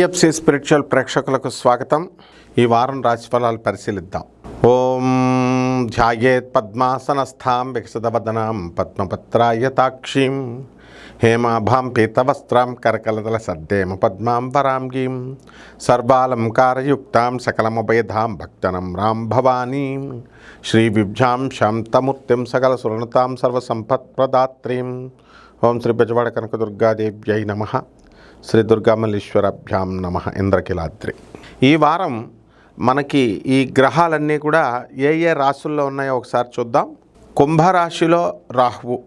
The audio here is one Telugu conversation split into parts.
టిఎఫ్సి స్పిరిచువల్ ప్రేక్షకులకు స్వాగతం. ఈ వారం రాశిఫలాలు పరిశీలిద్దాం. ఓం ధ్యాయేత్ పద్మాసనస్థాం వికసితవదనాం పద్మపత్రాయతాక్షీం హేమాభాం పీతవస్త్రాం కరకలదల సద్దేమ పద్మాం వరాంగీం. సర్వాలంకారయుక్తాం సకలముభయధాం భక్తనం రాం భవానీం. శ్రీ విభ్యాం శాంతమూర్తిం సకల సురణతాం సర్వసంపత్ప్రదాత్రీం. ఓం శ్రీ బెజవాడ కనకదుర్గాదేవ్యై నమ. శ్రీ దుర్గామల్లీశ్వరాభ్యాం నమ ఇంద్రకిలాద్రి. ఈ వారం మనకి ఈ గ్రహాలన్నీ కూడా ఏ ఏ రాశుల్లో ఉన్నాయో ఒకసారి చూద్దాం. కుంభరాశిలో రాహువు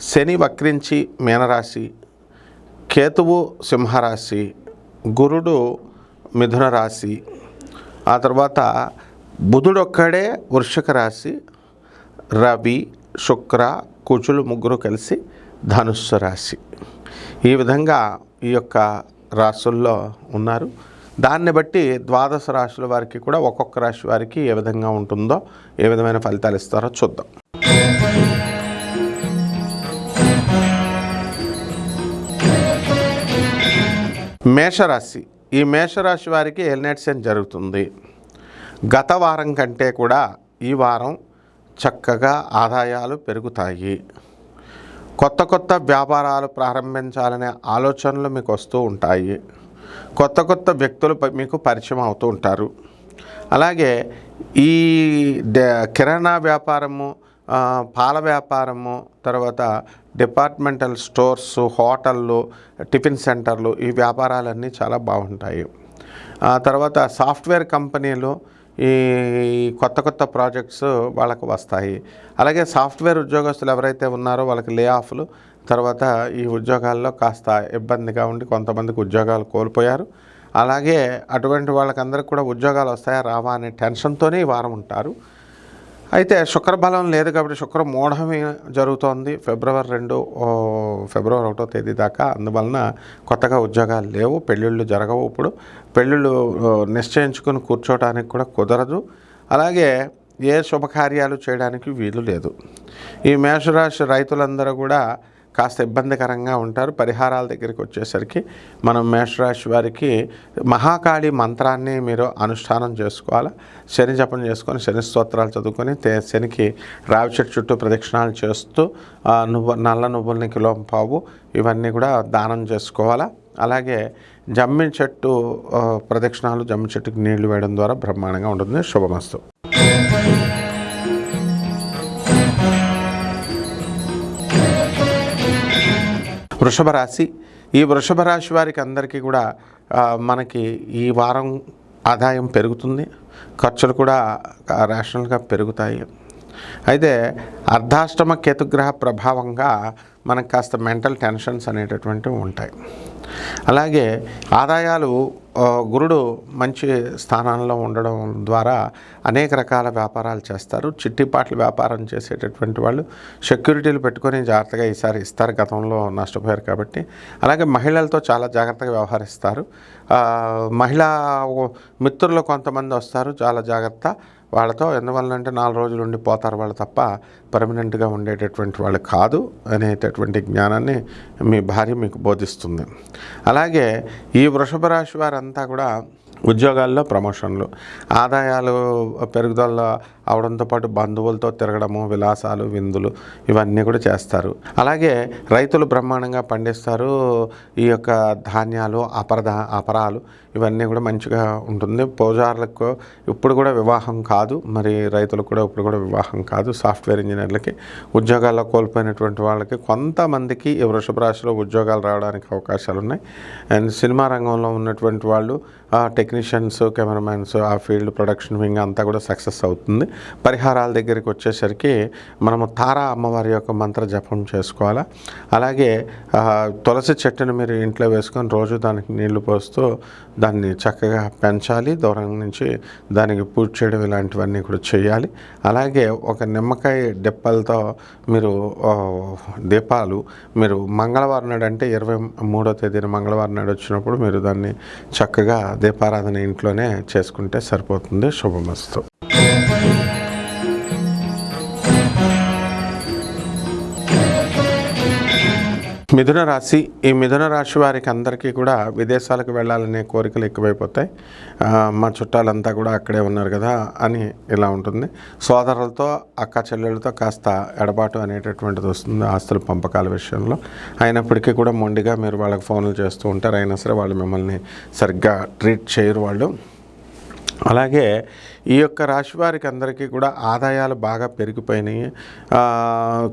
శని వక్రించి మీనరాశి కేతువు సింహరాశి గురుడు మిథున రాశి ఆ తర్వాత బుధుడొక్కడే వృషక వృషిక రాశి రవి శుక్ర కుచులు ముగ్గురు కలిసి ధనుస్సు రాశి. ఈ విధంగా ఈ యొక్క రాసుల్లో ఉన్నారు. దాన్ని బట్టి ద్వాదశ రాశుల వారికి కూడా ఒక్కొక్క రాశి వారికి ఏ విధంగా ఉంటుందో ఏ విధమైన ఫలితాలు ఇస్తారో చూద్దాం. మేషరాశి. ఈ మేషరాశి వారికి ఎల్నెట్సెన్ జరుగుతుంది. గత వారం కంటే కూడా ఈ వారం చక్కగా ఆదాయాలు పెరుగుతాయి. కొత్త కొత్త వ్యాపారాలు ప్రారంభించాలనే ఆలోచనలు మీకు వస్తూ ఉంటాయి. కొత్త కొత్త వ్యక్తులు మీకు పరిచయం అవుతూ ఉంటారు. అలాగే ఈ కిరాణా వ్యాపారము పాల వ్యాపారము తర్వాత డిపార్ట్మెంటల్ స్టోర్స్ హోటళ్ళు టిఫిన్ సెంటర్లు ఈ వ్యాపారాలన్నీ చాలా బాగుంటాయి. ఆ తర్వాత సాఫ్ట్వేర్ కంపెనీలు ఈ కొత్త కొత్త ప్రాజెక్ట్స్ వాళ్ళకు వస్తాయి. అలాగే సాఫ్ట్వేర్ ఉద్యోగస్తులు ఎవరైతే ఉన్నారో వాళ్ళకి లే ఆఫ్లు తర్వాత ఈ ఉద్యోగాల్లో కాస్త ఇబ్బందిగా ఉండి కొంతమందికి ఉద్యోగాలు కోల్పోయారు. అలాగే అటువంటి వాళ్ళకందరికి కూడా ఉద్యోగాలు వస్తాయా రావా అనే టెన్షన్తోనే ఈ వారం ఉంటారు. అయితే శుక్రబలం లేదు కాబట్టి శుక్ర మూఢమే జరుగుతోంది. ఫిబ్రవరి రెండు ఓ, ఫిబ్రవరి ఒకటో తేదీ దాకా అందువలన కొత్తగా ఉద్యోగాలు లేవు పెళ్ళిళ్ళు జరగవు ఇప్పుడు. పెళ్ళిళ్ళు నిశ్చయించుకుని కూర్చోవడానికి కూడా కుదరదు. అలాగే ఏ శుభకార్యాలు చేయడానికి వీలు లేదు. ఈ మేషరాశి రైతులందరూ కూడా కాస్త ఇబ్బందికరంగా ఉంటారు. పరిహారాల దగ్గరికి వచ్చేసరికి మనం మేషరాశి వారికి మహాకాళి మంత్రాన్ని మీరు అనుష్ఠానం చేసుకోవాలి? శని జపం చేసుకొని శని స్తోత్రాలు చదువుకొని శనికి రావి చెట్టు చుట్టూ ప్రదక్షిణాలు చేస్తూ నువ్వు నల్ల నువ్వుల్ని కిలో పావు ఇవన్నీ కూడా దానం చేసుకోవాలా? అలాగే జమ్మి చెట్టు ప్రదక్షిణాలు జమ్మి చెట్టుకి నీళ్ళు వేయడం ద్వారా బ్రహ్మాండంగా ఉంటుంది. శుభమస్తు. వృషభ రాశి ఈ వృషభ రాశి వారికి అందరికీ కూడా మనకి ఈ వారం ఆదాయం పెరుగుతుంది. ఖర్చులు కూడా రేషనల్గా పెరుగుతాయి. అయితే అర్ధాష్టమ కేతుగ్రహ ప్రభావంగా మనకు కాస్త మెంటల్ టెన్షన్స్ అనేటటువంటివి ఉంటాయి. అలాగే ఆదాయాలు గురుడు మంచి స్థానంలో ఉండడం ద్వారా అనేక రకాల వ్యాపారాలు చేస్తారు. చిట్టిపాట్ల వ్యాపారం చేసేటటువంటి వాళ్ళు సెక్యూరిటీలు పెట్టుకొని జాగ్రత్తగా ఈసారి ఇస్తారు. గతంలో నష్టపోయారు కాబట్టి. అలాగే మహిళలతో చాలా జాగ్రత్తగా వ్యవహరిస్తారు. మహిళా మిత్రులు కొంతమంది వస్తారు. చాలా జాగ్రత్త. వాళ్ళతో ఎందువల్లంటే నాలుగు రోజులు ఉండి పోతారు వాళ్ళు తప్ప పర్మనెంట్గా ఉండేటటువంటి వాళ్ళు కాదు అనేటటువంటి జ్ఞానాన్ని మీ భార్య మీకు బోధిస్తుంది. అలాగే ఈ వృషభ రాశి వారంతా కూడా ఉద్యోగాల్లో ప్రమోషన్లు ఆదాయాలు పెరుగుదల అవడంతో పాటు బంధువులతో తిరగడము విలాసాలు విందులు ఇవన్నీ కూడా చేస్తారు. అలాగే రైతులు బ్రహ్మాండంగా పండిస్తారు. ఈ యొక్క ధాన్యాలు అపరధ అపరాలు ఇవన్నీ కూడా మంచిగా ఉంటుంది. పూజారులకు ఇప్పుడు కూడా వివాహం కాదు. మరి రైతులకు కూడా ఇప్పుడు కూడా వివాహం కాదు. సాఫ్ట్వేర్ ఇంజనీర్లకి ఉద్యోగాల్లో కోల్పోయినటువంటి వాళ్ళకి కొంతమందికి ఈ వృషభ రాశిలో ఉద్యోగాలు రావడానికి అవకాశాలు ఉన్నాయి. అండ్ సినిమా రంగంలో ఉన్నటువంటి వాళ్ళు టెక్నీషియన్స్ కెమెరామ్యాన్స్ ఆ ఫీల్డ్ ప్రొడక్షన్ వింగ్ అంతా కూడా సక్సెస్ అవుతుంది. పరిహారాల దగ్గరికి వచ్చేసరికి మనము తారా అమ్మవారి యొక్క మంత్ర జపం చేసుకోవాలా? అలాగే తులసి చెట్టును మీరు ఇంట్లో వేసుకొని రోజు దానికి నీళ్ళు పోస్తూ దాన్ని చక్కగా పెంచాలి. దూరం నుంచి దానికి పూజ చేయడం ఇలాంటివన్నీ కూడా చేయాలి. అలాగే ఒక నిమ్మకాయ డెప్పలతో మీరు దీపాలు మీరు మంగళవారం నాడు అంటే ఇరవై మూడో తేదీన మంగళవారం నాడు వచ్చినప్పుడు మీరు దాన్ని చక్కగా దీపారాధన ఇంట్లోనే చేసుకుంటే సరిపోతుంది. శుభమస్తు. మిథున రాశి ఈ మిథున రాశి వారికి అందరికీ కూడా విదేశాలకు వెళ్ళాలనే కోరికలు ఎక్కువైపోతాయి. మా చుట్టాలంతా కూడా అక్కడే ఉన్నారు కదా అని ఇలా ఉంటుంది. సోదరులతో అక్క చెల్లెలతో కాస్త ఎడబాటు అనేటటువంటిది వస్తుంది ఆస్తుల పంపకాల విషయంలో. అయినప్పటికీ కూడా మొండిగా మీరు వాళ్ళకి ఫోన్లు చేస్తూ ఉంటారు. అయినా సరే వాళ్ళు మిమ్మల్ని సరిగ్గా ట్రీట్ చేయరు వాళ్ళు. అలాగే ఈ యొక్క రాశి వారికి అందరికీ కూడా ఆదాయాలు బాగా పెరిగిపోయినాయి.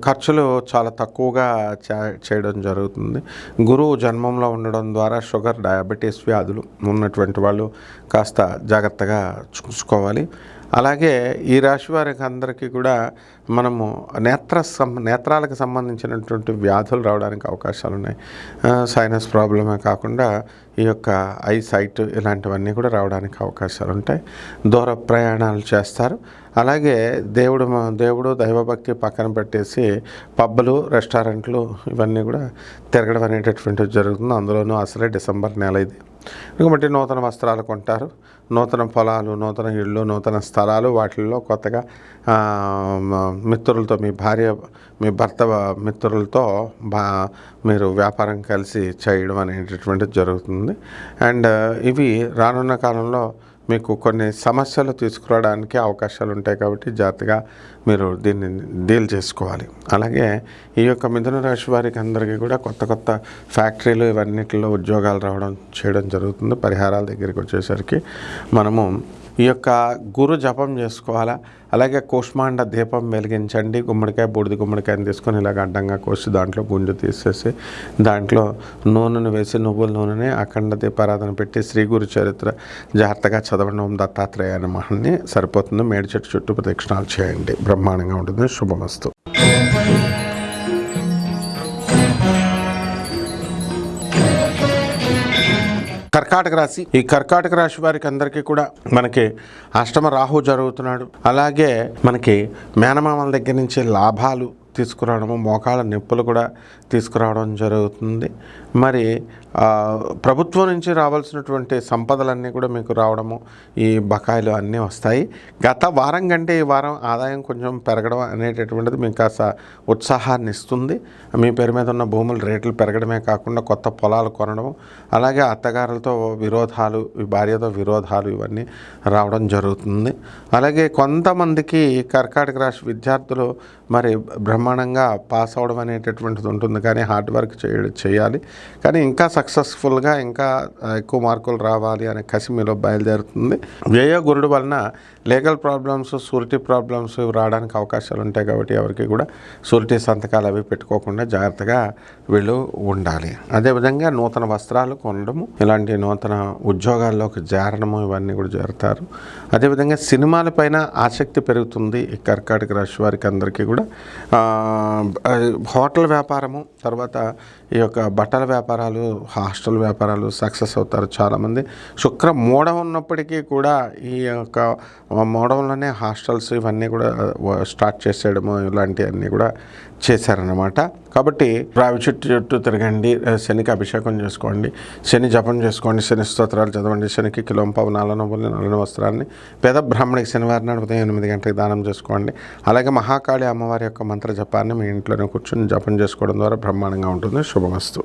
ఖర్చులు చాలా తక్కువగా చే- చేయడం జరుగుతుంది. గురువు జన్మంలో ఉండడం ద్వారా షుగర్ డయాబెటీస్ వ్యాధులు ఉన్నటువంటి వాళ్ళు కాస్త జాగ్రత్తగా చూసుకోవాలి. అలాగే ఈ రాశి వారికి అందరికీ కూడా మనము నేత్ర సం నేత్రాలకు సంబంధించినటువంటి వ్యాధులు రావడానికి అవకాశాలు ఉన్నాయి. సైనస్ ప్రాబ్లమే కాకుండా ఈ యొక్క ఐ సైట్ ఇలాంటివన్నీ కూడా రావడానికి అవకాశాలు ఉంటాయి. దూర ప్రయాణాలు చేస్తారు. అలాగే దేవుడు దేవుడు దైవభక్తి పక్కన పెట్టేసి పబ్బులు రెస్టారెంట్లు ఇవన్నీ కూడా తిరగడం అనేటటువంటిది జరుగుతుంది. అందులోనూ అసలే డిసెంబర్ నెల ఇది. కాబట్టి నూతన వస్త్రాలు కొంటారు. నూతన పొలాలు నూతన ఇళ్ళు నూతన స్థలాలు వాటిల్లో కొత్తగా మిత్రులతో మీ భార్య మీ భర్త మిత్రులతో బా మీరు వ్యాపారం కలిసి చేయడం అనేటటువంటిది జరుగుతుంది. అండ్ ఇవి రానున్న కాలంలో మీకు కొన్ని సమస్యలు తీసుకురావడానికి అవకాశాలు ఉంటాయి కాబట్టి జాగ్రత్తగా మీరు దీన్ని డీల్ చేసుకోవాలి. అలాగే ఈ యొక్క మిథున రాశి వారికి అందరికీ కూడా కొత్త కొత్త ఫ్యాక్టరీలు ఇవన్నిటిలో ఉద్యోగాలు రావడం చేయడం జరుగుతుంది. పరిహారాల దగ్గరికి వచ్చేసరికి మనము ఈ యొక్క గురు జపం చేసుకోవాలా? అలాగే కూష్మాండ దీపం వెలిగించండి. గుమ్మడికాయ బూడిద గుమ్మడికాయని తీసుకొని ఇలాగ అడ్డంగా కోసి దాంట్లో గుంజు తీసేసి దాంట్లో నూనెను వేసి నువ్వుల నూనెని అఖండ దీపారాధన పెట్టి శ్రీ గురు చరిత్ర జాగ్రత్తగా చదవడం. దత్తాత్రేయ అనే మహాన్ని సరిపోతుంది. మేడి చెట్టు చుట్టూ ప్రదక్షిణాలు చేయండి. బ్రహ్మాండంగా ఉంటుంది. శుభమస్తు. కర్కాటక రాశి. ఈ కర్కాటక రాశి వారికి అందరికీ కూడా మనకి అష్టమ రాహు జరుగుతున్నాడు. అలాగే మనకి మేనమామల దగ్గర నుంచి లాభాలు తీసుకురావడము మోకాళ్ళ నొప్పులు కూడా తీసుకురావడం జరుగుతుంది. మరి ప్రభుత్వం నుంచి రావాల్సినటువంటి సంపదలన్నీ కూడా మీకు రావడము ఈ బకాయిలు అన్నీ వస్తాయి. గత వారం కంటే ఈ వారం ఆదాయం కొంచెం పెరగడం అనేటటువంటిది మీకు కాస్త ఉత్సాహాన్ని ఇస్తుంది. మీ పేరు మీద ఉన్న భూముల రేట్లు పెరగడమే కాకుండా కొత్త పొలాలు కొనడం అలాగే అత్తగారులతో విరోధాలు భార్యతో విరోధాలు ఇవన్నీ రావడం జరుగుతుంది. అలాగే కొంతమందికి కర్కాటక రాశి విద్యార్థులు మరి బ్రహ్మాండంగా పాస్ అవడం అనేటటువంటిది ఉంటుంది కానీ హార్డ్ వర్క్ చేయాలి. కానీ ఇంకా సక్సెస్ఫుల్గా ఇంకా ఎక్కువ మార్కులు రావాలి అనే కసి మీలో బయలుదేరుతుంది. వ్యయ గురుడు వలన లీగల్ ప్రాబ్లమ్స్ సూరిటీ ప్రాబ్లమ్స్ రావడానికి అవకాశాలు ఉంటాయి కాబట్టి ఎవరికి కూడా సూరిటీ సంతకాలు అవి పెట్టుకోకుండా జాగ్రత్తగా వీళ్ళు ఉండాలి. అదేవిధంగా నూతన వస్త్రాలు కొనడము ఇలాంటి నూతన ఉద్యోగాల్లోకి జారడము ఇవన్నీ కూడా చేరుతారు. అదేవిధంగా సినిమాల పైన ఆసక్తి పెరుగుతుంది. ఈ కర్కాటక రాశి వారికి అందరికీ కూడా హోటల్ వ్యాపారము తర్వాత ఈ యొక్క బట్టల వ్యాపారాలు హాస్టల్ వ్యాపారాలు సక్సెస్ అవుతారు చాలామంది. శుక్ర మూఢం ఉన్నప్పటికీ కూడా ఈ యొక్క మూఢంలోనే హాస్టల్స్ ఇవన్నీ కూడా స్టార్ట్ చేసేయడము ఇలాంటివన్నీ కూడా చేశారన్నమాట. కాబట్టి రావి చుట్టూ చుట్టూ తిరగండి శనికి అభిషేకం చేసుకోండి శని జపం చేసుకోండి శని స్తోత్రాలు చదవండి శనికి కిలోంపావు నాలుగు నవ్వులు నల్లని వస్త్రాన్ని పేద బ్రాహ్మణికి శనివారం నాడు ఉదయం ఎనిమిది గంటలకు దానం చేసుకోండి. అలాగే మహాకాళి అమ్మవారి యొక్క మంత్ర జపాన్ని మీ ఇంట్లోనే కూర్చొని జపం చేసుకోవడం ద్వారా బ్రహ్మాండంగా ఉంటుంది. శుభమస్తు.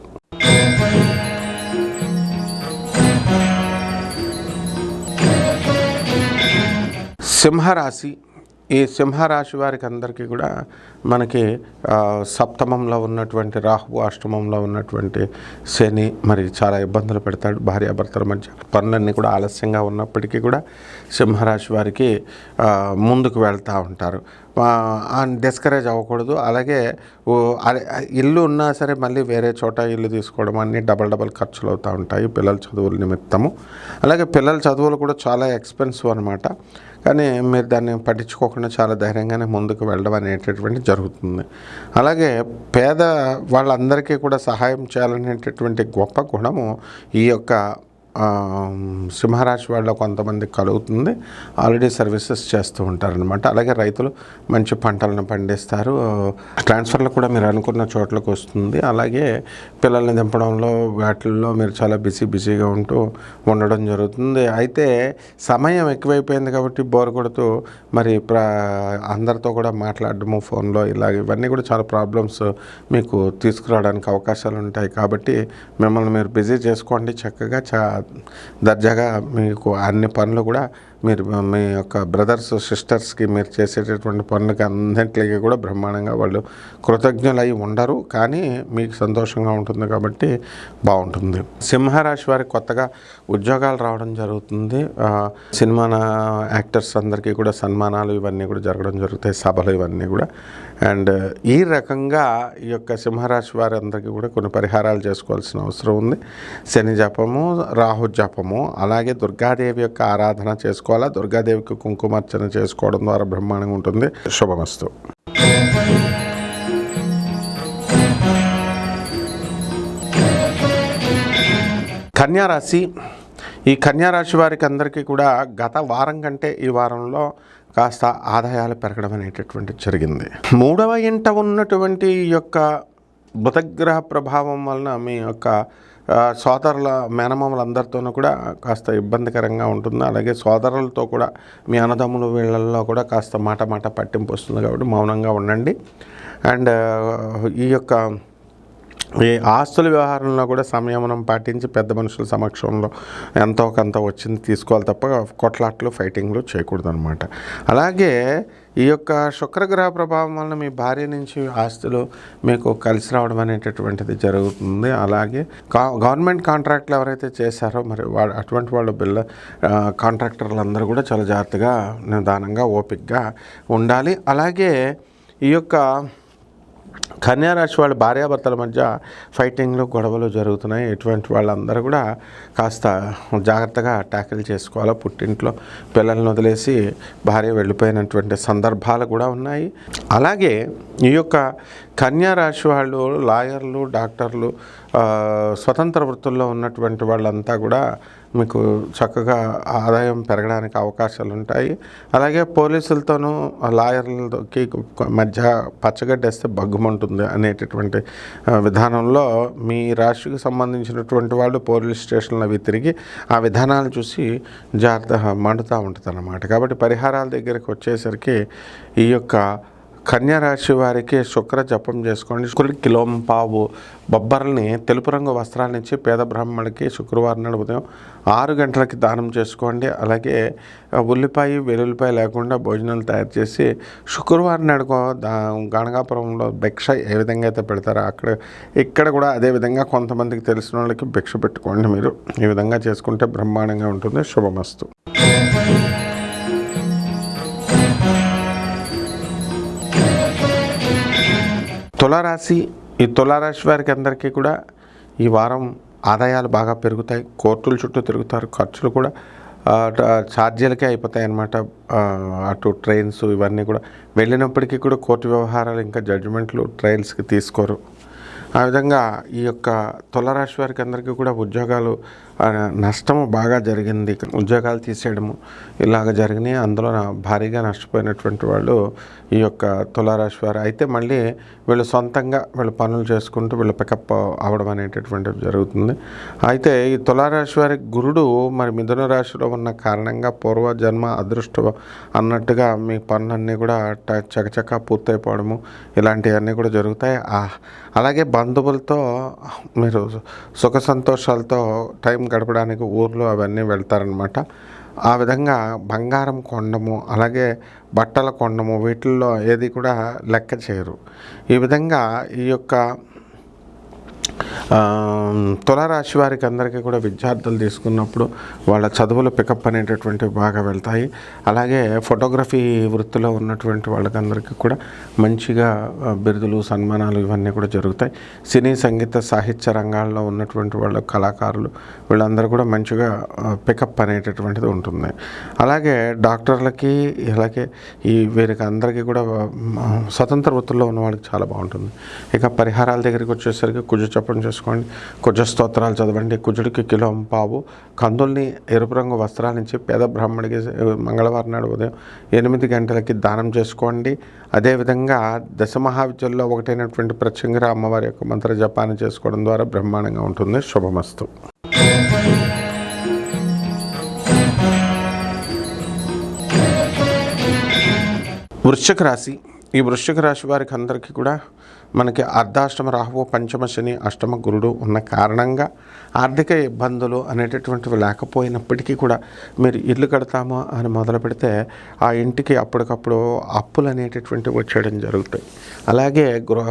సింహరాశి ఈ సింహరాశి వారికి అందరికీ కూడా మనకి సప్తమంలో ఉన్నటువంటి రాహు అష్టమంలో ఉన్నటువంటి శని మరి చాలా ఇబ్బందులు పెడతాడు. భార్యాభర్తల మధ్య పనులన్నీ కూడా ఆలస్యంగా ఉన్నప్పటికీ కూడా సింహరాశి వారికి ముందుకు వెళ్తూ ఉంటారు. డిస్కరేజ్ అవ్వకూడదు. అలాగే ఇల్లు ఉన్నా సరే మళ్ళీ వేరే చోట ఇల్లు తీసుకోవడం అన్ని డబల్ డబల్ ఖర్చులు అవుతూ ఉంటాయి పిల్లల చదువుల నిమిత్తము. అలాగే పిల్లల చదువులు కూడా చాలా ఎక్స్పెన్సివ్ అనమాట కానీ మీరు దాన్ని పట్టించుకోకుండా చాలా ధైర్యంగానే ముందుకు వెళ్ళడం అనేటటువంటి జరుగుతుంది. అలాగే పేద వాళ్ళందరికీ కూడా సహాయం చేయాలనేటటువంటి గొప్ప గుణము ఈ యొక్క సింహరాశి వాళ్ళ కొంతమంది కలుగుతుంది. ఆల్రెడీ సర్వీసెస్ చేస్తూ ఉంటారనమాట అలాగే రైతులు మంచి పంటలను పండిస్తారు. ట్రాన్స్ఫర్లు కూడా మీరు అనుకున్న చోట్లకు వస్తుంది. అలాగే పిల్లల్ని దింపడంలో వాటిల్లో మీరు చాలా బిజీ బిజీగా ఉంటూ ఉండడం జరుగుతుంది. అయితే సమయం ఎక్కువైపోయింది కాబట్టి బోర్ కొడుతూ మరి ప్రా అందరితో కూడా మాట్లాడడము ఫోన్లో ఇలాగ ఇవన్నీ కూడా చాలా ప్రాబ్లమ్స్ మీకు తీసుకురావడానికి అవకాశాలు ఉంటాయి. కాబట్టి మిమ్మల్ని మీరు బిజీ చేసుకోండి. చక్కగా చా దర్జాగా మీకు అన్ని పనులు కూడా మీరు మీ యొక్క బ్రదర్స్ సిస్టర్స్కి మీరు చేసేటటువంటి పనులకి అన్నింటికి కూడా బ్రహ్మాండంగా వాళ్ళు కృతజ్ఞులై ఉండరు. కానీ మీకు సంతోషంగా ఉంటుంది కాబట్టి బాగుంటుంది. సింహరాశి వారికి కొత్తగా ఉద్యోగాలు రావడం జరుగుతుంది. సినిమా నా- యాక్టర్స్ అందరికీ కూడా సన్మానాలు ఇవన్నీ కూడా జరగడం జరుగుతాయి. సభలు ఇవన్నీ కూడా. అండ్ ఈ రకంగా ఈ యొక్క సింహరాశి వారి అందరికీ కూడా కొన్ని పరిహారాలు చేసుకోవాల్సిన అవసరం ఉంది. శని జపము రాహు జపము అలాగే దుర్గాదేవి యొక్క ఆరాధన చేసుకో దుర్గాదేవికి కుంకుమార్చన చేసుకోవడం ద్వారా బ్రహ్మాండంగా ఉంటుంది. శుభమస్తు. కన్యారాశి ఈ కన్యారాశి వారికి అందరికీ కూడా గత వారం కంటే ఈ వారంలో కాస్త ఆదాయాలు పెరగడం అనేటటువంటి జరిగింది. మూడవ ఇంట ఉన్నటువంటి యొక్క బుధగ్రహ ప్రభావం వలన మీ యొక్క సోదరుల మేనమామలందరితోనూ కూడా కాస్త ఇబ్బందికరంగా ఉంటుంది? అలాగే సోదరులతో కూడా మీ అన్నదమ్ముల వీళ్ళల్లో కూడా కాస్త మాట మాట పట్టింపు వస్తుంది కాబట్టి మౌనంగా ఉండండి. అండ్ ఈ యొక్క ఈ ఆస్తుల వ్యవహారంలో కూడా సంయమనం పాటించి పెద్ద మనుషుల సమక్షంలో ఎంతో కొంత వచ్చింది తీసుకోవాలి తప్ప కొట్లాట్లు ఫైటింగ్లు చేయకూడదు అనమాట అలాగే ఈ యొక్క శుక్రగ్రహ ప్రభావం వలన మీ భార్య నుంచి ఆస్తులు మీకు కలిసి రావడం అనేటటువంటిది జరుగుతుంది. అలాగే కా గవర్నమెంట్ కాంట్రాక్ట్లు ఎవరైతే చేశారో మరి వాళ్ళు అటువంటి వాళ్ళు బిల్ల కాంట్రాక్టర్లు అందరూ కూడా చాలా జాగ్రత్తగా నిదానంగా ఓపిక్గా ఉండాలి. అలాగే ఈ యొక్క కన్యారాశి వాళ్ళ భార్యాభర్తల మధ్య ఫైటింగ్లు గొడవలు జరుగుతున్నాయి. ఇటువంటి వాళ్ళందరూ కూడా కాస్త జాగ్రత్తగా ట్యాకిల్ చేసుకోవాలి. పుట్టింట్లో పిల్లల్ని వదిలేసి భార్య వెళ్ళిపోయినటువంటి సందర్భాలు కూడా ఉన్నాయి. అలాగే ఈ యొక్క కన్యారాశి వాళ్ళు లాయర్లు డాక్టర్లు స్వతంత్ర వృత్తుల్లో ఉన్నటువంటి వాళ్ళంతా కూడా మీకు చక్కగా ఆదాయం పెరగడానికి అవకాశాలు ఉంటాయి అలాగే పోలీసులతోనూ లాయర్లతోకి లాయర్లకి మధ్య పచ్చగడ్డేస్తే బగ్గుమంటుంది అనేటటువంటి విధానంలో మీ రాశికి సంబంధించినటువంటి వాళ్ళు పోలీస్ స్టేషన్లు అవి తిరిగి ఆ విధానాలు చూసి జాగ్రత్త మండుతూ ఉంటుంది అన్నమాట కాబట్టి పరిహారాల దగ్గరికి వచ్చేసరికి ఈ యొక్క కన్యా రాశి వారికి శుక్ర జపం చేసుకోండి. శుక్రుడి కిలోం పావు బొబ్బర్లని తెలుపు రంగు వస్త్రాలను ఇచ్చి పేద బ్రాహ్మణులకి శుక్రవారం నాడు ఉదయం ఆరు గంటలకి దానం చేసుకోండి. అలాగే ఉల్లిపాయ వెల్లుల్లిపాయ లేకుండా భోజనాలు తయారు చేసి శుక్రవారం నాడు దా గణగాపురంలో భిక్ష ఏ విధంగా అయితే పెడతారో అక్కడ ఇక్కడ కూడా అదే విధంగా కొంతమందికి తెలిసిన వాళ్ళకి భిక్ష పెట్టుకోండి మీరు. ఈ విధంగా చేసుకుంటే బ్రహ్మాండంగా ఉంటుంది. శుభమస్తు. తులారాశి ఈ తులారాశి వారికి అందరికీ కూడా ఈ వారం ఆదాయాలు బాగా పెరుగుతాయి కోర్టుల చుట్టూ తిరుగుతారు ఖర్చులు కూడా ఛార్జీలకే అయిపోతాయి అన్నమాట. అటు ట్రైన్స్ ఇవన్నీ కూడా. వెళ్ళినప్పటికీ కూడా కోర్టు వ్యవహారాలు ఇంకా జడ్జిమెంట్లు ట్రయల్స్కి తీసుకోరు. ఆ విధంగా ఈ యొక్క తులరాశి వారికి అందరికీ కూడా ఉద్యోగాలు నష్టము బాగా జరిగింది. ఉద్యోగాలు తీసేయడము ఇలాగ జరిగినాయి. అందులో నా- భారీగా నష్టపోయినటువంటి వాళ్ళు ఈ యొక్క తులారాశి వారు అయితే మళ్ళీ వీళ్ళు సొంతంగా వీళ్ళు పనులు చేసుకుంటూ వీళ్ళు పికప్ అవడం అనేటటువంటిది జరుగుతుంది. అయితే ఈ తులారాశి వారి గురుడు మరి మిథున రాశిలో ఉన్న కారణంగా పూర్వ జన్మ అదృష్టం అన్నట్టుగా మీ పనులన్నీ కూడా ట- చకచకా పూర్తయిపోవడము ఇలాంటివన్నీ కూడా జరుగుతాయి. అలాగే బంధువులతో మీరు సుఖ సంతోషాలతో టైం గడపడానికి ఊర్లో అవన్నీ వెళ్తారనమాట ఆ విధంగా బంగారం కొండము అలాగే బట్టల కొండము వీటిల్లో ఏది కూడా లెక్క చేయరు. ఈ విధంగా ఈ యొక్క తులారాశి వారికి అందరికీ కూడా విద్యార్థులు తీసుకున్నప్పుడు వాళ్ళ చదువులు పికప్ అనేటటువంటివి బాగా వెళ్తాయి. అలాగే ఫోటోగ్రఫీ వృత్తిలో ఉన్నటువంటి వాళ్ళకందరికీ కూడా మంచిగా బిరుదులు సన్మానాలు ఇవన్నీ కూడా జరుగుతాయి. సినీ సంగీత సాహిత్య రంగాల్లో ఉన్నటువంటి వాళ్ళ కళాకారులు వీళ్ళందరూ కూడా మంచిగా పికప్ అనేటటువంటిది ఉంటుంది. అలాగే డాక్టర్లకి అలాగే ఈ వీరికి అందరికీ కూడా స్వతంత్ర వృత్తుల్లో ఉన్న వాళ్ళకి చాలా బాగుంటుంది. ఇక పరిహారాల దగ్గరికి వచ్చేసరికి కుజ జపం చేసుకోండి. కుజ స్తోత్రాలు చదవండి. కుజుడికి కిలోం పావు. కందుల్ని ఎరుపు రంగు వస్త్రాల నుంచి పేద బ్రాహ్మడికి మంగళవారం నాడు ఉదయం ఎనిమిది గంటలకి దానం చేసుకోండి. అదేవిధంగా దశ మహావిద్యల్లో ఒకటైనటువంటి ప్రత్యంగిర అమ్మవారి యొక్క మంత్ర జపాన్ని చేసుకోవడం ద్వారా బ్రహ్మాండంగా ఉంటుంది. శుభమస్తు. వృశ్చిక రాశి. ఈ వృశ్చిక రాశి వారికి అందరికీ కూడా మనకి అర్ధాష్టమ రాహువు పంచమ శని అష్టమ గురుడు ఉన్న కారణంగా ఆర్థిక ఇబ్బందులు అనేటటువంటివి లేకపోయినప్పటికీ కూడా మీరు ఇల్లు కడతాము అని మొదలు పెడితే ఆ ఇంటికి అప్పటికప్పుడు అప్పులు అనేటటువంటివి వచ్చేయడం జరుగుతాయి. అలాగే గృహ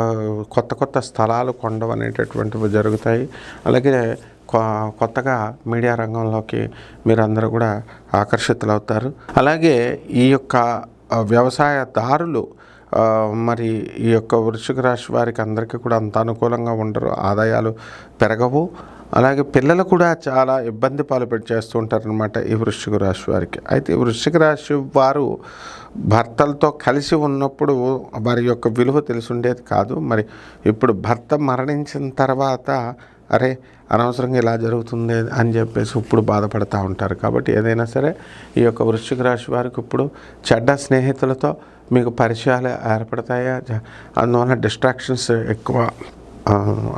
కొత్త కొత్త స్థలాలు కొండం అనేటటువంటివి జరుగుతాయి. అలాగే కొ- కొత్తగా మీడియా రంగంలోకి మీరందరూ కూడా ఆకర్షితులవుతారు. అలాగే ఈ యొక్క వ్యవసాయదారులు మరి ఈ యొక్క వృషిక రాశి వారికి అందరికీ కూడా అంత అనుకూలంగా ఉండరు. ఆదాయాలు పెరగవు. అలాగే పిల్లలు కూడా చాలా ఇబ్బంది పాలుపెట్టి చేస్తూ ఉంటారనమాట ఈ వృశ్చిక రాశి వారికి. అయితే ఈ వృశ్చిక రాశి వారు భర్తలతో కలిసి ఉన్నప్పుడు వారి యొక్క విలువ తెలిసి ఉండేది కాదు. మరి ఇప్పుడు భర్త మరణించిన తర్వాత అరే అనవసరంగా ఇలా జరుగుతుంది అని చెప్పేసి ఇప్పుడు బాధపడుతూ ఉంటారు. కాబట్టి ఏదైనా సరే ఈ యొక్క వృశ్చిక రాశి వారికి ఇప్పుడు చెడ్డ స్నేహితులతో మీకు పరిచయాలు ఏర్పడతాయా? అందువల్ల డిస్ట్రాక్షన్స్ ఎక్కువ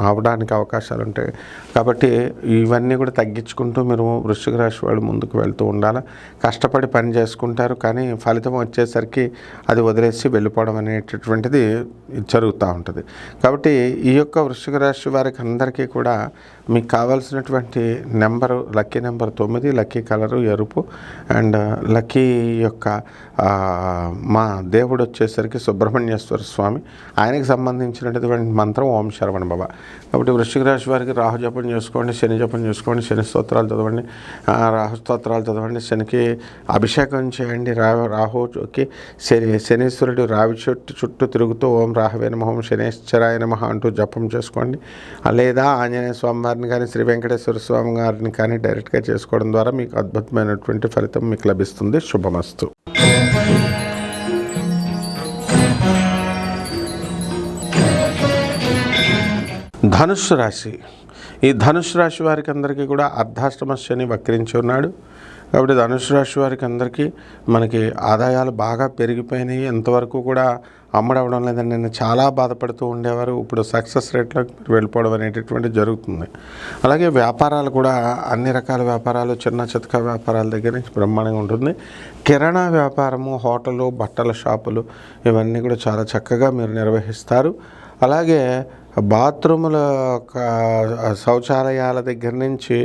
అవడానికి అవకాశాలు ఉంటాయి. కాబట్టి ఇవన్నీ కూడా తగ్గించుకుంటూ మీరు వృశ్చిక రాశి వాళ్ళు ముందుకు వెళ్తూ ఉండాలి. కష్టపడి పని చేసుకుంటారు కానీ ఫలితం వచ్చేసరికి అది వదిలేసి వెళ్ళిపోవడం అనేటటువంటిది జరుగుతూ ఉంటుంది. కాబట్టి ఈ యొక్క వృశ్చిక రాశి వారికి అందరికీ కూడా మీకు కావాల్సినటువంటి నెంబరు లక్కీ నెంబర్ తొమ్మిది లక్కీ కలరు ఎరుపు అండ్ లక్కీ యొక్క మా దేవుడు వచ్చేసరికి సుబ్రహ్మణ్యేశ్వర స్వామి. ఆయనకి సంబంధించినటువంటి మంత్రం ఓం శరవణ బాబా కాబట్టి వృశ్చిక రాశి వారికి రాహు జపం చేసుకోండి శని జపం చేసుకోండి శని స్తోత్రాలు చదవండి రాహు స్తోత్రాలు చదవండి శనికి అభిషేకం చేయండి రా రాహుకి శని శనీశ్వరుడు రావి చుట్టూ చుట్టూ తిరుగుతూ ఓం రాహవే నమ ఓం శనేశ్వరాయ నమ అంటూ జపం చేసుకోండి. లేదా ఆంజనేయ స్వామి వారిని కానీ శ్రీ వెంకటేశ్వర స్వామి గారిని కానీ డైరెక్ట్గా చేసుకోవడం ద్వారా మీకు అద్భుతమైనటువంటి ఫలితం మీకు లభిస్తుంది. శుభమస్తు. ధనుస్సు రాశి. ఈ ధనుసు రాశి వారికి అందరికీ కూడా అర్ధాష్టమ శని వక్రించి ఉన్నాడు. కాబట్టి ధనుసు రాశి వారికి అందరికీ మనకి ఆదాయాలు బాగా పెరిగిపోయినాయి. ఎంతవరకు కూడా అమ్మడవడం లేదని నేను చాలా బాధపడుతూ ఉండేవారు. ఇప్పుడు సక్సెస్ రేట్లోకి మీరు వెళ్ళిపోవడం అనేటటువంటి జరుగుతుంది. అలాగే వ్యాపారాలు కూడా అన్ని రకాల వ్యాపారాలు చిన్న చితక వ్యాపారాల దగ్గర నుంచి బ్రహ్మాండంగా ఉంటుంది. కిరాణా వ్యాపారము హోటలు బట్టల షాపులు ఇవన్నీ కూడా చాలా చక్కగా మీరు నిర్వహిస్తారు. అలాగే బాత్రూముల యొక్క శౌచాలయాల దగ్గర నుంచి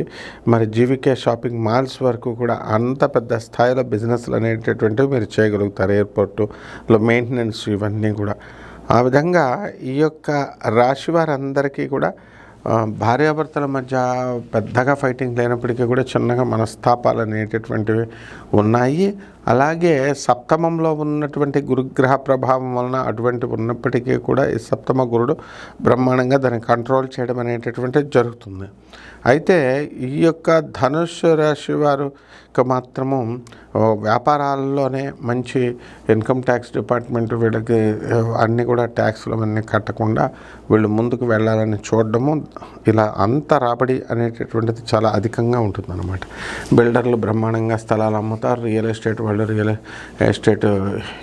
మరి జీవికే షాపింగ్ మాల్స్ వరకు కూడా అంత పెద్ద స్థాయిలో బిజినెస్లు అనేటటువంటివి మీరు చేయగలుగుతారు. ఎయిర్పోర్టులో మెయింటెనెన్స్ ఇవన్నీ కూడా. ఆ విధంగా ఈ యొక్క రాశి వారందరికీ కూడా భార్యాభర్తల మధ్య పెద్దగా ఫైటింగ్ లేనప్పటికీ కూడా చిన్నగా మనస్తాపాలు అనేటటువంటివి ఉన్నాయి. అలాగే సప్తమంలో ఉన్నటువంటి గురుగ్రహ ప్రభావం వలన అటువంటి ఉన్నప్పటికీ కూడా ఈ సప్తమ గురుడు బ్రహ్మాండంగా దాన్ని కంట్రోల్ చేయడం అనేటటువంటిది జరుగుతుంది. అయితే ఈ యొక్క ధనుస్సు రాశి వారికి మాత్రము వ్యాపారాల్లోనే మంచి ఇన్కమ్ ట్యాక్స్ డిపార్ట్మెంట్ వీళ్ళకి అన్నీ కూడా ట్యాక్స్లు అవన్నీ కట్టకుండా వీళ్ళు ముందుకు వెళ్ళాలని చూడడము ఇలా అంత రాబడి అనేటటువంటిది చాలా అధికంగా ఉంటుందన్నమాట. బిల్డర్లు బ్రహ్మాండంగా స్థలాలు అమ్ముతారు రియల్ ఎస్టేట్ వాళ్ళు రియల్ ఎస్టేట్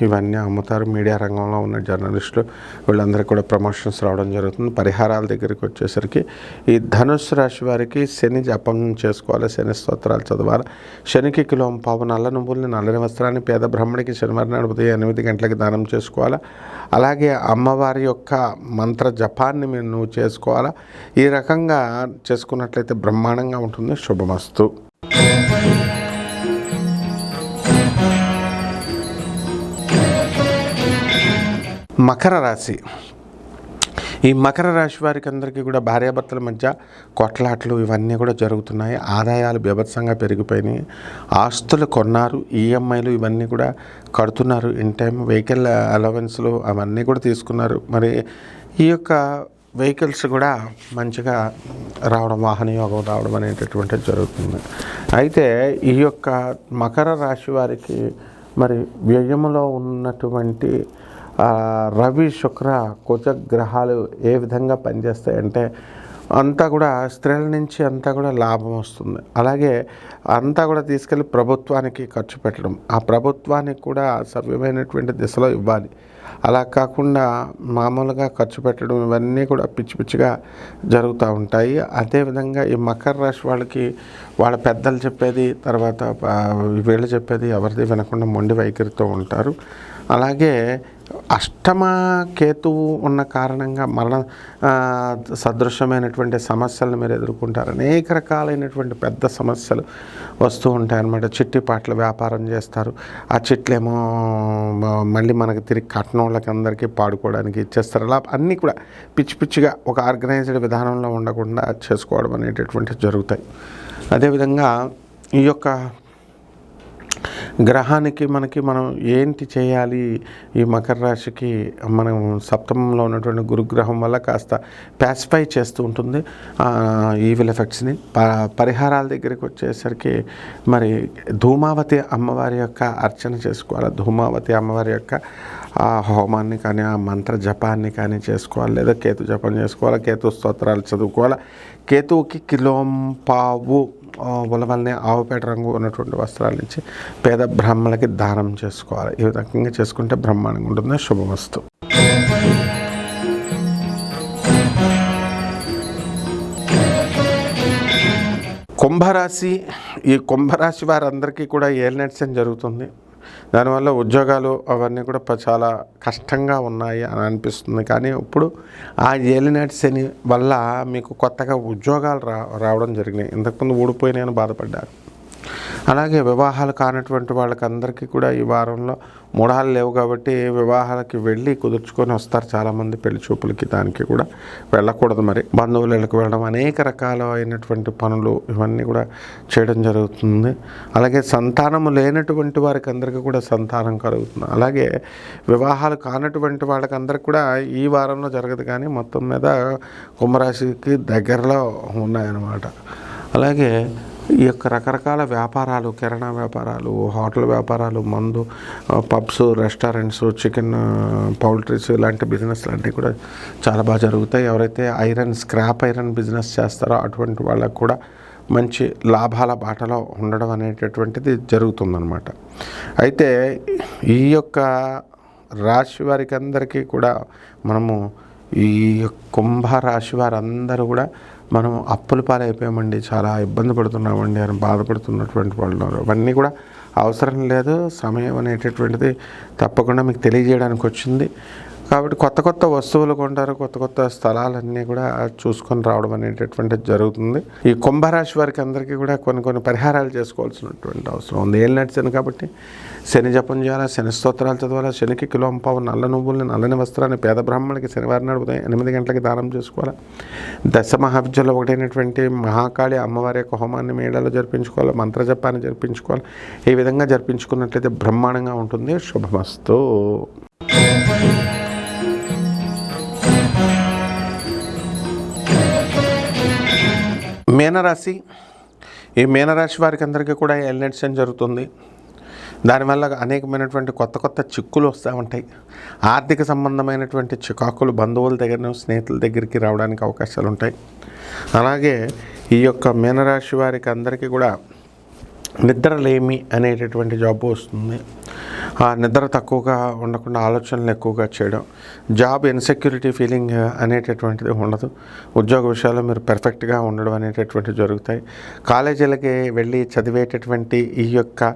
ఇవన్నీ అమ్ముతారు. మీడియా రంగంలో ఉన్న జర్నలిస్టులు వీళ్ళందరికీ కూడా ప్రమోషన్స్ రావడం జరుగుతుంది. పరిహారాల దగ్గరికి వచ్చేసరికి ఈ ధనుస్సు రాశి వారికి శని జపం చేసుకోవాలి శని స్తోత్రాలు చదవాలి. శనికి కిలోం పావు నువ్వుల్ని నల్లని వస్త్రాన్ని పేద బ్రాహ్మణికి శనివారం ఉదయం ఎనిమిది గంటలకి దానం చేసుకోవాలా? అలాగే అమ్మవారి యొక్క మంత్ర జపాన్ని మీరు నువ్వు చేసుకోవాలా? ఈ రకంగా చేసుకున్నట్లయితే బ్రహ్మాండంగా ఉంటుంది. శుభమస్తు. మకర రాశి. ఈ మకర రాశి వారికి అందరికీ కూడా భార్యాభర్తల మధ్య కొట్లాట్లు ఇవన్నీ కూడా జరుగుతున్నాయి. ఆదాయాలు బీభత్సంగా పెరిగిపోయినాయి. ఆస్తులు కొన్నారు. ఈఎంఐలు ఇవన్నీ కూడా కడుతున్నారు. ఇన్ టైం వెహికల్ అలవెన్స్లు అవన్నీ కూడా తీసుకున్నారు. మరి ఈ యొక్క వెహికల్స్ కూడా మంచిగా రావడం వాహన యోగం రావడం అనేటటువంటిది జరుగుతుంది. అయితే ఈ యొక్క మకర రాశి వారికి మరి వ్యయములో ఉన్నటువంటి రవి శుక్ర కుజ గ్రహాలు ఏ విధంగా పనిచేస్తాయంటే అంతా కూడా స్త్రీల నుంచి అంతా కూడా లాభం వస్తుంది. అలాగే అంతా కూడా తీసుకెళ్ళి ప్రభుత్వానికి ఖర్చు పెట్టడం. ఆ ప్రభుత్వానికి కూడా సవ్యమైనటువంటి దిశలో ఇవ్వాలి. అలా కాకుండా మామూలుగా ఖర్చు పెట్టడం ఇవన్నీ కూడా పిచ్చి పిచ్చిగా జరుగుతూ ఉంటాయి. అదేవిధంగా ఈ మకర రాశి వాళ్ళకి వాళ్ళ పెద్దలు చెప్పేది తర్వాత వీళ్ళు చెప్పేది ఎవరిది వినకుండా మొండి వైఖరితో ఉంటారు. అలాగే అష్టమ కేతువు ఉన్న కారణంగా మరణ సదృశ్యమైనటువంటి సదృశమైనటువంటి సమస్యలను మీరు ఎదుర్కొంటారు. అనేక రకాలైనటువంటి పెద్ద సమస్యలు వస్తూ ఉంటాయి అన్నమాట. చిట్టి పాటలు వ్యాపారం చేస్తారు. ఆ చిట్లేమో మళ్ళీ మనకి తిరిగి కట్నోళ్ళకి అందరికీ పాడుకోవడానికి ఇచ్చేస్తారు. అలా అన్నీ కూడా పిచ్చి పిచ్చిగా ఒక ఆర్గనైజ్డ్ విధానంలో ఉండకుండా చేసుకోవడం అనేటటువంటివి జరుగుతాయి. అదేవిధంగా ఈ యొక్క గ్రహానికి మనకి మనం ఏంటి చేయాలి? ఈ మకర రాశికి మనం సప్తమంలో ఉన్నటువంటి గురుగ్రహం వల్ల కాస్త ప్యాసిఫై చేస్తూ ఉంటుంది. ఈవిల్ ఎఫెక్ట్స్ని ప పరిహారాల దగ్గరికి వచ్చేసరికి మరి ధూమావతి అమ్మవారి యొక్క అర్చన చేసుకోవాలి? ధూమావతి అమ్మవారి యొక్క ఆ హోమాన్ని కానీ ఆ మంత్ర జపాన్ని కానీ చేసుకోవాలి? లేదా కేతు జపం చేసుకోవాలి? కేతు స్తోత్రాలు చదువుకోవాలి? కేతువుకి కిలోంపావు ఉలవల్ని ఆవుపేట రంగు ఉన్నటువంటి వస్త్రాలు ఇచ్చి పేద బ్రాహ్మణులకి దానం చేసుకోవాలి. ఈ రకంగా చేసుకుంటే బ్రహ్మాండంగా ఉంటుంది. శుభమస్తు. కుంభరాశి ఈ కుంభరాశి వారందరికీ కూడా ఏలినట్స్ జరుగుతుంది? దానివల్ల ఉద్యోగాలు అవన్నీ కూడా చాలా కష్టంగా ఉన్నాయి అని అనిపిస్తుంది. కానీ ఇప్పుడు ఆ ఏలినాటి శని వల్ల మీకు కొత్తగా ఉద్యోగాలు రా రావడం జరిగినాయి. ఇంతకుముందు ఊడిపోయినాయని బాధపడ్డారు. అలాగే వివాహాలు కానటువంటి వాళ్ళకందరికీ కూడా ఈ వారంలో మూఢాలు లేవు కాబట్టి వివాహాలకి వెళ్ళి కుదుర్చుకొని వస్తారు చాలామంది పెళ్ళి చూపులకి. దానికి కూడా వెళ్ళకూడదు మరి. బంధువులకు వెళ్ళడం అనేక రకాలైనటువంటి పనులు ఇవన్నీ కూడా చేయడం జరుగుతుంది. అలాగే సంతానము లేనటువంటి వారికి అందరికీ కూడా సంతానం కలుగుతుంది. అలాగే వివాహాలు కానటువంటి వాళ్ళకందరికీ కూడా ఈ వారంలో జరగదు కానీ మొత్తం మీద కుంభరాశికి దగ్గరలో ఉన్నాయన్నమాట. అలాగే ఈ యొక్క రకరకాల వ్యాపారాలు కిరాణా వ్యాపారాలు హోటల్ వ్యాపారాలు మందు పబ్స్ రెస్టారెంట్స్ చికెన్ పౌల్ట్రీస్ ఇలాంటి బిజినెస్ లాంటివి కూడా చాలా బాగా జరుగుతాయి. ఎవరైతే ఐరన్ స్క్రాప్ ఐరన్ బిజినెస్ చేస్తారో అటువంటి వాళ్ళకు కూడా మంచి లాభాల బాటలో ఉండడం అనేటటువంటిది జరుగుతుందన్నమాట. అయితే ఈ యొక్క రాశి వారికి అందరికీ కూడా మనము ఈ కుంభరాశి వారందరూ కూడా మనం అప్పుల పాలైపోయామండి. చాలా ఇబ్బంది పడుతున్నామండి అని బాధపడుతున్నటువంటి వాళ్ళు ఉన్నారు. అవన్నీ కూడా అవసరం లేదు. సమయం అనేటటువంటిది తప్పకుండా మీకు తెలియజేయడానికి వచ్చింది. కాబట్టి కొత్త కొత్త వస్తువులు కొంటారు కొత్త కొత్త స్థలాలన్నీ కూడా చూసుకొని రావడం అనేటటువంటిది జరుగుతుంది. ఈ కుంభరాశి వారికి అందరికీ కూడా కొన్ని కొన్ని పరిహారాలు చేసుకోవాల్సినటువంటి అవసరం ఉంది. ఏళ్ళు నడిచాను కాబట్టి శని జపం చేయాలా? శని స్తోత్రాలు చదవాలా? శనికి కిలోంపావు నల్ల నువ్వుల్ని నల్లని వస్త్రాన్ని పేద బ్రాహ్మణులకి శనివారం నాడు ఉదయం ఎనిమిది గంటలకి దానం చేసుకోవాలా? దశ మహావిద్యలో ఒకటైనటువంటి మహాకాళి అమ్మవారి యొక్క హోమాన్ని మేడలో జరిపించుకోవాలి? మంత్రజపాన్ని జరిపించుకోవాలి? ఈ విధంగా జరిపించుకున్నట్లయితే బ్రహ్మాండంగా ఉంటుంది. శుభమస్తు. మీనరాశి. ఈ మీనరాశి వారికి అందరికీ కూడా ఎల్నెట్స్ అని జరుగుతుంది. దానివల్ల అనేకమైనటువంటి కొత్త కొత్త చిక్కులు వస్తూ ఉంటాయి. ఆర్థిక సంబంధమైనటువంటి చికాకులు బంధువుల దగ్గర స్నేహితుల దగ్గరికి రావడానికి అవకాశాలు ఉంటాయి అలాగే ఈ యొక్క మీనరాశి వారికి అందరికీ కూడా నిద్రలేమి అనేటటువంటి జాబ్ వస్తుంది. ఆ నిద్ర తక్కువగా ఉండకుండా ఆలోచనలు ఎక్కువగా చేయడం జాబ్ ఇన్సెక్యూరిటీ ఫీలింగ్ అనేటటువంటిది ఉండదు. ఉద్యోగ విషయాల్లో మీరు పెర్ఫెక్ట్గా ఉండడం అనేటటువంటివి జరుగుతాయి. కాలేజీలకి వెళ్ళి చదివేటటువంటి ఈ యొక్క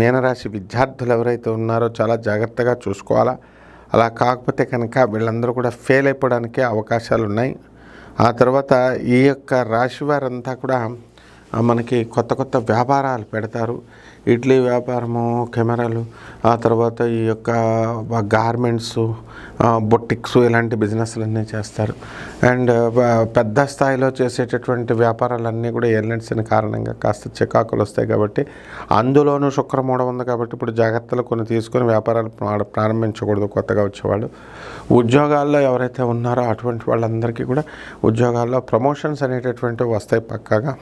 మీనరాశి విద్యార్థులు ఎవరైతే ఉన్నారో చాలా జాగ్రత్తగా చూసుకోవాలా. అలా కాకపోతే కనుక వీళ్ళందరూ కూడా ఫెయిల్ అయిపోవడానికి అవకాశాలు ఉన్నాయి ఆ తర్వాత ఈ యొక్క రాశి వారంతా కూడా మనకి కొత్త కొత్త వ్యాపారాలు పెడతారు. ఇడ్లీ వ్యాపారము కెమెరాలు ఆ తర్వాత ఈ యొక్క గార్మెంట్స్ బొటిక్స్ ఇలాంటి బిజినెస్లన్నీ చేస్తారు. అండ్ పెద్ద స్థాయిలో చేసేటటువంటి వ్యాపారాలన్నీ కూడా ఎల్నెట్సిన కారణంగా కాస్త చికాకులు వస్తాయి కాబట్టి అందులోనూ శుక్రమూఢం ఉంది కాబట్టి ఇప్పుడు జాగ్రత్తలు కొన్ని తీసుకొని వ్యాపారాలు ప్రారంభించకూడదు కొత్తగా వచ్చేవాళ్ళు. ఉద్యోగాల్లో ఎవరైతే ఉన్నారో అటువంటి వాళ్ళందరికీ కూడా ఉద్యోగాల్లో ప్రమోషన్స్ అనేటటువంటివి వస్తాయి పక్కాగా.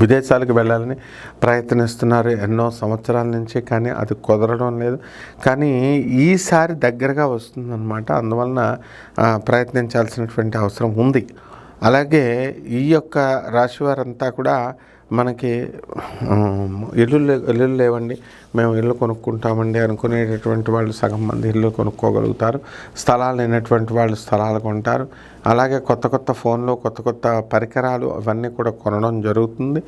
విదేశాలకు వెళ్ళాలని ప్రయత్నిస్తున్నారు ఎన్నో సంవత్సరాల నుంచి కానీ అది కుదరడం లేదు. కానీ ఈసారి దగ్గరగా వస్తుందన్నమాట. అందువలన ప్రయత్నించాల్సినటువంటి అవసరం ఉంది. అలాగే ఈ యొక్క రాశి వారంతా కూడా మనకి ఇల్లు ఇల్లు లేవండి. మేము ఇల్లు కొనుక్కుంటామండి అనుకునేటటువంటి వాళ్ళు సగం మంది ఇల్లు కొనుక్కోగలుగుతారు. స్థలాలు లేనటువంటి వాళ్ళు స్థలాలు కొంటారు. అలాగే కొత్త కొత్త ఫోన్లు కొత్త కొత్త పరికరాలు అవన్నీ కూడా కొనడం జరుగుతుంది.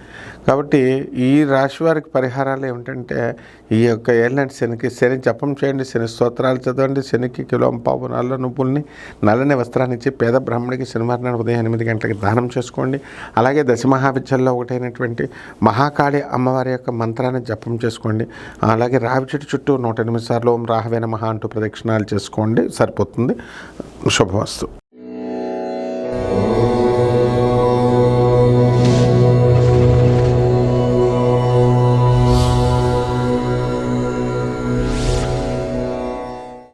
కాబట్టి ఈ రాశి వారికి పరిహారాలు ఏమిటంటే ఈ యొక్క ఏళ్ళంటి శనికి శని జపం చేయండి శని స్తోత్రాలు చదవండి శనికి కిలో పావు నల్ల నువ్వుల్ని నల్లని వస్త్రాన్ని ఇచ్చి పేద బ్రాహ్మణికి శనివారం నాడు ఉదయం ఎనిమిది గంటలకి దానం చేసుకోండి. అలాగే దశమహావిద్యల్లో ఒకటైనటువంటి మహాకాళి అమ్మవారి యొక్క మంత్రాన్ని జపం చేసుకోండి. అలాగే రావి చెట్టు చుట్టూ నూట ఎనిమిది సార్లు ఓం మహా అంటూ ప్రదక్షిణాలు చేసుకోండి. సరిపోతుంది. శుభవస్తు.